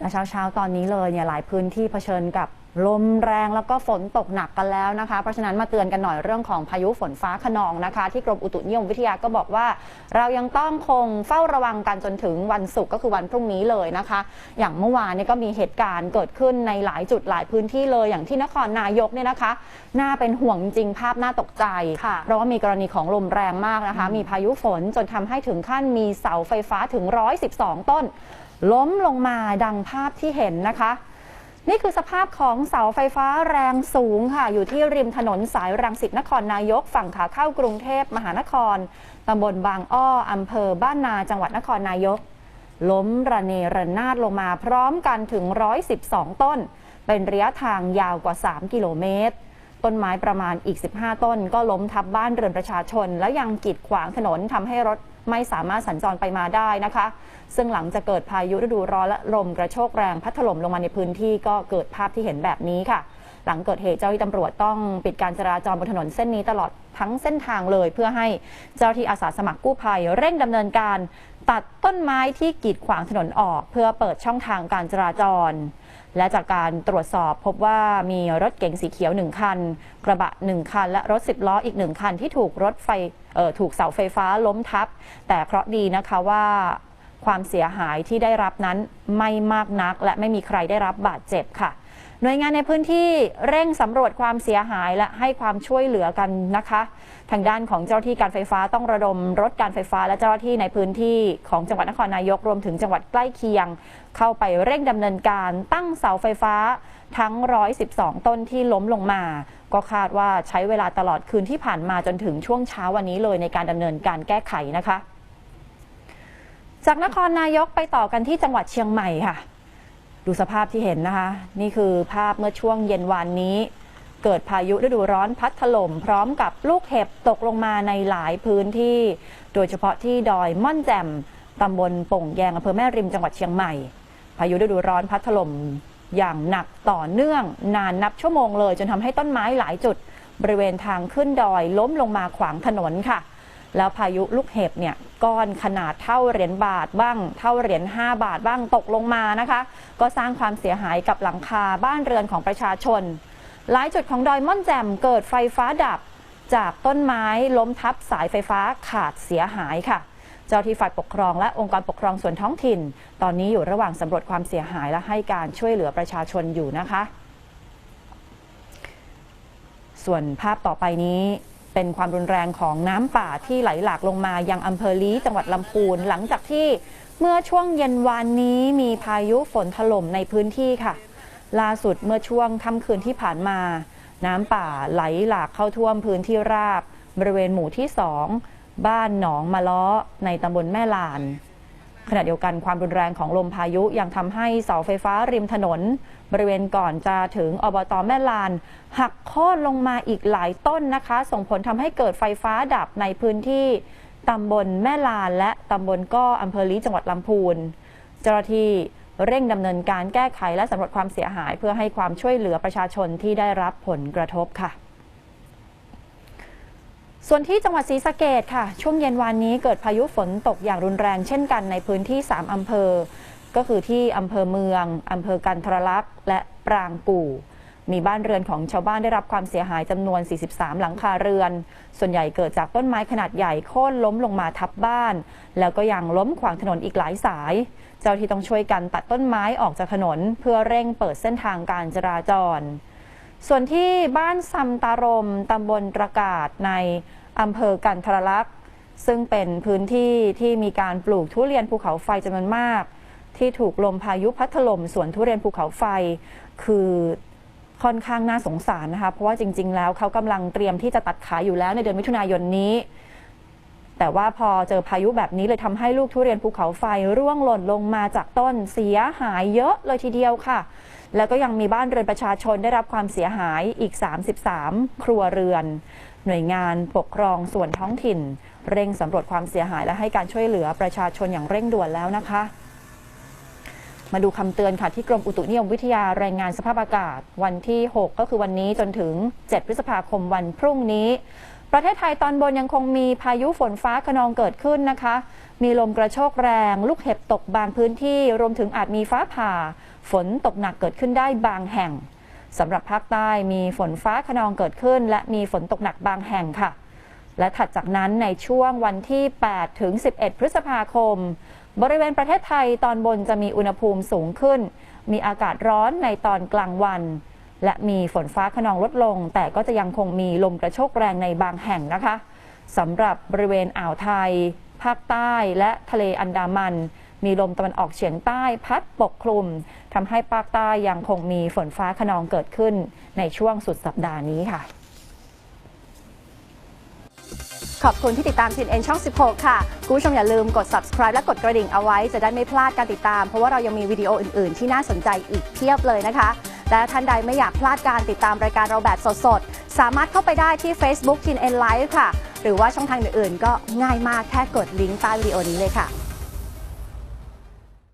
และเช้าๆตอนนี้เลยเนี่ยหลายพื้นที่เผชิญกับลมแรงแล้วก็ฝนตกหนักกันแล้วนะคะ เพราะฉะนั้นมาเตือนกันหน่อยเรื่องของพายุฝนฟ้าขนองนะคะ ที่กรมอุตุนิยมวิทยาก็บอกว่า เรายังต้องคงเฝ้าระวังกันจนถึงวันศุกร์ก็คือวันพรุ่งนี้เลยนะคะ อย่างเมื่อวานเนี่ยก็มีเหตุการณ์เกิดขึ้นในหลายจุดหลายพื้นที่เลยอย่างที่นครนายกเนี่ยนะคะน่าเป็นห่วงจริงๆภาพน่าตกใจค่ะเพราะว่ามีกรณีของลมแรงมากนะคะ มีพายุฝนจนทำให้ถึงขั้นมีเสาไฟฟ้าถึง 112 ต้น ล้มลงมาดังภาพที่เห็นนะคะ นี่คือสภาพของเสาไฟฟ้าแรงสูงค่ะ อยู่ที่ริมถนนสายรังสิตนครนายก ฝั่งขาเข้ากรุงเทพมหานครตำบลบางอ้ออำเภอบ้านนาจังหวัดนครนายก ล้มระเนระนาดลงมาพร้อมกันถึง 112 ต้น เป็นระยะทางยาวกว่า 3 กิโลเมตรต้นไม้ประมาณอีก 15 ต้น ก็ล้มทับบ้านเรือนประชาชน และยังกีดขวางถนนทำให้รถ ไม่สามารถสัญจรไปมาได้นะคะ ซึ่งหลังจะเกิดพายุฤดูร้อนและลมกระโชกแรงพัดถล่มลงมาในพื้นที่ก็เกิดภาพที่เห็นแบบนี้ค่ะ หลังเกิดเหตุเจ้าที่ตำรวจต้องปิดการจราจรบนถนนเส้นนี้ตลอดทั้งเส้นทางเลย เพื่อให้เจ้าที่อาสาสมัครกู้ภัยเร่งดำเนินการ ตัดต้นไม้ที่กีดขวางถนนออกเพื่อเปิดช่องทางการจราจร และจากการตรวจสอบพบว่ามีรถเก๋งสีเขียวหนึ่งคัน กระบะหนึ่งคัน และรถสิบล้ออีกหนึ่งคันที่ถูกรถไฟเออถูกเสาไฟฟ้าล้มทับ แต่เคราะห์ดีนะคะว่าความเสียหายที่ได้รับนั้นไม่มากนัก และไม่มีใครได้รับบาดเจ็บค่ะ หน่วยงานในพื้นที่เร่งสำรวจความเสียหายและให้ความช่วยเหลือกันนะคะ ทางด้านของเจ้าหน้าที่การไฟฟ้าต้องระดมรถการไฟฟ้าและเจ้าหน้าที่ในพื้นที่ของจังหวัดนครนายกรวมถึงจังหวัดใกล้เคียง เข้าไปเร่งดำเนินการตั้งเสาไฟฟ้าทั้ง 112 ต้นที่ล้มลงมา ก็คาดว่าใช้เวลาตลอดคืนที่ผ่านมาจนถึงช่วงเช้าวันนี้เลยในการดำเนินการแก้ไขนะคะ จากนครนายกไปต่อกันที่จังหวัดเชียงใหม่ค่ะ ดูสภาพที่เห็นนะคะ นี่คือภาพเมื่อช่วงเย็นวานนี้ เกิดพายุฤดูร้อนพัดถล่มพร้อมกับลูกเห็บตกลงมาในหลายพื้นที่ โดยเฉพาะที่ดอยม่อนแจ่มตำบลป่งแยงอำเภอแม่ริมจังหวัดเชียงใหม่ พายุฤดูร้อนพัดถล่มอย่างหนักต่อเนื่องนานนับชั่วโมงเลย จนทำให้ต้นไม้หลายจุด บริเวณทางขึ้นดอยล้มลงมาขวางถนนค่ะ แล้วพายุลูกเห็บเนี่ยก้อนขนาดเท่าเหรียญบาทบ้าง เท่าเหรียญ5บาทบ้างตกลงมานะคะ ก็สร้างความเสียหายกับหลังคาบ้านเรือนของประชาชน หลายจุดของดอยม่อนแจ่มเกิดไฟฟ้าดับ จากต้นไม้ล้มทับสายไฟฟ้าขาดเสียหายค่ะ เจ้าที่ฝ่ายปกครองและองค์กรปกครองส่วนท้องถิ่น ตอนนี้อยู่ระหว่างสำรวจความเสียหายและให้การช่วยเหลือประชาชนอยู่นะคะ ส่วนภาพต่อไปนี้ เป็นความรุนแรงของน้ำป่าที่ไหลหลากลงมายังอำเภอลี้จังหวัดลำพูนหลังจากที่เมื่อช่วงเย็นวานนี้มีพายุฝนถล่มในพื้นที่ค่ะ ล่าสุดเมื่อช่วงค่ำคืนที่ผ่านมา น้ำป่าไหลหลากเข้าท่วมพื้นที่ราบบริเวณหมู่ที่สองบ้านหนองมะล้อในตำบลแม่ลาน ขณะเดียวกันความรุนแรงของลมพายุยังทำให้เสาไฟฟ้าริมถนน บริเวณก่อนจะถึงอบตแม่ลาน หักโค่นลงมาอีกหลายต้นนะคะ ส่งผลทำให้เกิดไฟฟ้าดับในพื้นที่ตำบลแม่ลาน และตำบลก้ออำเภอลีจังหวัดลำพูนเจ้าหน้าที่เร่งดำเนินการแก้ไขและสำรวจความเสียหาย เพื่อให้ความช่วยเหลือประชาชนที่ได้รับผลกระทบค่ะ ส่วนที่จังหวัดศรีสะเกดค่ะ ช่วงเย็นวานนี้เกิดพายุฝนตกอย่างรุนแรงเช่นกันในพื้นที่ 3 อำเภอ ก็คือที่อำเภอเมือง อำเภอกันทรลักษณ์และปรางกู่ มีบ้านเรือนของชาวบ้านได้รับความเสียหายจำนวน 43 หลังคาเรือน ส่วนใหญ่เกิดจากต้นไม้ขนาดใหญ่โค่นล้มลงมาทับบ้าน แล้วก็ยังล้มขวางถนนอีกหลายสาย เจ้าที่ต้องช่วยกันตัดต้นไม้ออกจากถนน เพื่อเร่งเปิดเส้นทางการจราจร ส่วนที่บ้านซัมตารมตำบลตระกาศในอำเภอกันทรลักษ์ซึ่งเป็นพื้นที่ที่มีการปลูกทุเรียนภูเขาไฟจำนวนมาก ที่ถูกลมพายุพัดถล่มสวนทุเรียนภูเขาไฟ คือค่อนข้างน่าสงสารนะคะเพราะว่าจริง ๆ แล้วเขากำลังเตรียมที่จะตัดขายอยู่แล้วในเดือนมิถุนายนนี้ แต่ว่าพอเจอพายุแบบนี้เลยทำให้ลูกทุเรียนภูเขาไฟร่วงหล่นลงมาจากต้นเสียหายเยอะเลยทีเดียวค่ะ แล้วก็ยังมีบ้านเรือนประชาชนได้รับความเสียหายอีก 33 ครัวเรือน หน่วยงานปกครองส่วนท้องถิ่น เร่งสำรวจความเสียหายและให้การช่วยเหลือประชาชนอย่างเร่งด่วนแล้วนะคะมาดูคำเตือนค่ะที่กรมอุตุนิยมวิทยารายงานสภาพอากาศ วันที่ 6 ก็คือวันนี้จนถึง 7 พฤษภาคมวันพรุ่งนี้ ประเทศไทยตอนบนยังคงมีพายุฝนฟ้าขนองเกิดขึ้นนะคะ มีลมกระโชกแรง ลูกเห็บตกบางพื้นที่ รวมถึงอาจมีฟ้าผ่า ฝนตกหนักเกิดขึ้นได้บางแห่งสำหรับภาคใต้มีฝนฟ้าขนองเกิดขึ้น และมีฝนตกหนักบางแห่งค่ะ และถัดจากนั้นในช่วงวันที่ 8 ถึง 11 พฤษภาคม บริเวณประเทศไทยตอนบนจะมีอุณหภูมิสูงขึ้น มีอากาศร้อนในตอนกลางวัน และมีฝนฟ้าขนองลดลง แต่ก็จะยังคงมีลมกระโชกแรงในบางแห่งนะคะสำหรับบริเวณอ่าวไทย ภาคใต้และทะเลอันดามัน มีลมตะวันออกเฉียงใต้พัดปกคลุมทำให้ภาคใต้ยังคงมีฝนฟ้าขนองเกิดขึ้นในช่วงสุดสัปดาห์นี้ค่ะ ขอบคุณที่ติดตาม TNN ช่อง 16 ค่ะ คุณผู้ชมอย่าลืมกด subscribe และกดกระดิ่งเอาไว้จะได้ไม่พลาดการติดตาม เพราะว่าเรายังมีวิดีโออื่น ๆ ที่น่าสนใจอีกเพียบเลยนะคะ และท่านใดไม่อยากพลาดการติดตามรายการเราแบบสดๆ สามารถเข้าไปได้ที่ Facebook TNN Live ค่ะ หรือว่าช่องทางอื่นๆ ก็ง่ายมากแค่กดลิงก์ใต้วิดีโอนี้เลยค่ะ